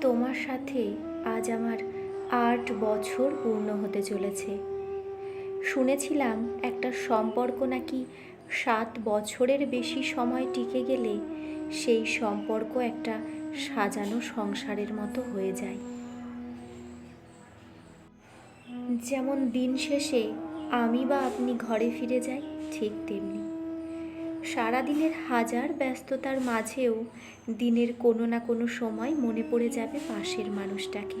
তোমার সাথে আজ আমার আট বছর পূর্ণ হতে চলেছে। শুনেছিলাম একটা সম্পর্ক নাকি সাত বছরের বেশি সময় টিকে গেলে সেই সম্পর্ক একটা সাজানো সংসারের মতো হয়ে যায়। যেমন দিন শেষে আমি বা আপনি ঘরে ফিরে যাই, ঠিক তেমনি। সারাদিনের হাজার ব্যস্ততার মাঝেও দিনের কোনো না কোনো সময় মনে পড়ে যাবে পাশের মানুষটাকে।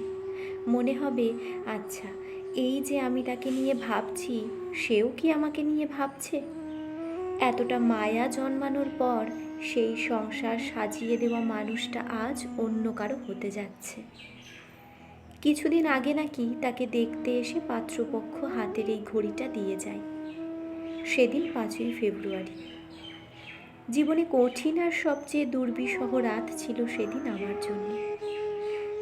মনে হবে আচ্ছা এই যে আমি তাকে নিয়ে ভাবছি, সেও কি আমাকে নিয়ে ভাবছে? এতটা মায়া জন্মানোর পর সেই সংসার সাজিয়ে দেওয়া মানুষটা আজ অন্য কারও হতে যাচ্ছে। কিছুদিন আগে নাকি তাকে দেখতে এসে পাত্রপক্ষ হাতের এই ঘড়িটা দিয়ে যায়। সেদিন পাঁচই ফেব্রুয়ারি। জীবনে কঠিন আর সবচেয়ে দুর্বিষহ রাত ছিল সেদিন আমার জন্য।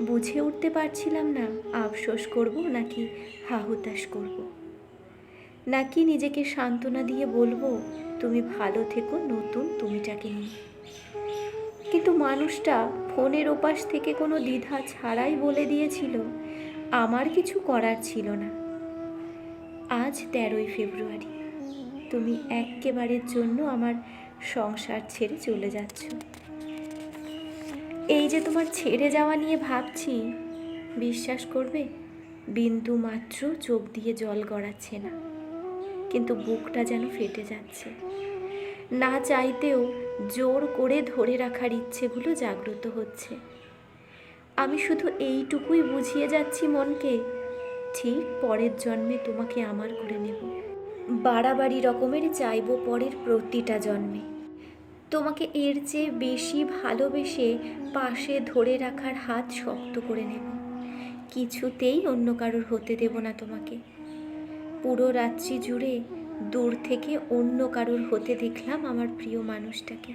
বুঝে উঠতে পারছিলাম না, আফসোস করব নাকি হাহুতাশ করব। নাকি নিজেকে সান্ত্বনা দিয়ে বলব, তুমি ভালো থেকো, নতুন তুমিটাকে নিয়ে। কিন্তু মানুষটা ফোনের ওপাশ থেকে কোনো দ্বিধা ছাড়াই বলে দিয়েছিল, আমার কিছু করার ছিল না। আজ তেরোই ফেব্রুয়ারি। তুমি একেবারের জন্য আমার সংসার ছেড়ে চলে যাচ্ছ। এই যে তোমার ছেড়ে যাওয়া নিয়ে ভাবছি, বিশ্বাস করবে? বিন্দু মাত্র চোখ দিয়ে জল গড়াচ্ছে না। কিন্তু বুকটা যেন ফেটে যাচ্ছে। না চাইতেও জোর করে ধরে রাখার ইচ্ছেগুলো জাগ্রত হচ্ছে। আমি শুধু এইটুকুই বুঝিয়ে যাচ্ছি মনকে, ঠিক পরের জন্মে তোমাকে আমার করে নেব। বাড়াবাড়ি রকমের চাইব পরের প্রতিটা জন্মে। তোমাকে এর চেয়ে বেশি ভালোবেসে পাশে ধরে রাখার হাত শক্ত করে নেব। কিছুতেই অন্য কারোর হতে দেব না তোমাকে। পুরো রাত্রি জুড়ে দূর থেকে অন্য কারোর হতে দেখলাম আমার প্রিয় মানুষটাকে।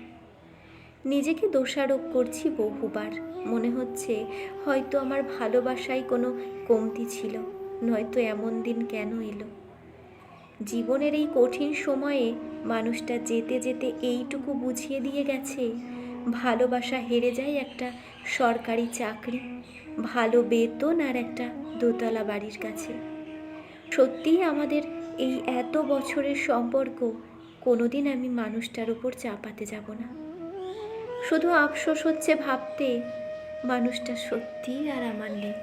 নিজেকে দোষারোপ করছি বহুবার। মনে হচ্ছে হয়তো আমার ভালোবাসায় কোনো কমতি ছিল, নয়তো এমন দিন কেন এলো। জীবনের এই কঠিন সময়ে মানুষটা যেতে যেতে এইটুকু বুঝিয়ে দিয়ে গেছে, ভালোবাসা হেরে যায় একটা সরকারি চাকরি, ভালো বেতন আর একটা দোতলা বাড়ির কাছে। সত্যিই আমাদের এই এত বছরের সম্পর্ক, কোনোদিন আমি মানুষটার উপর চাপাতে যাব না। শুধু আফসোস হচ্ছে ভাবতে, মানুষটা সত্যিই আর আমার নেই।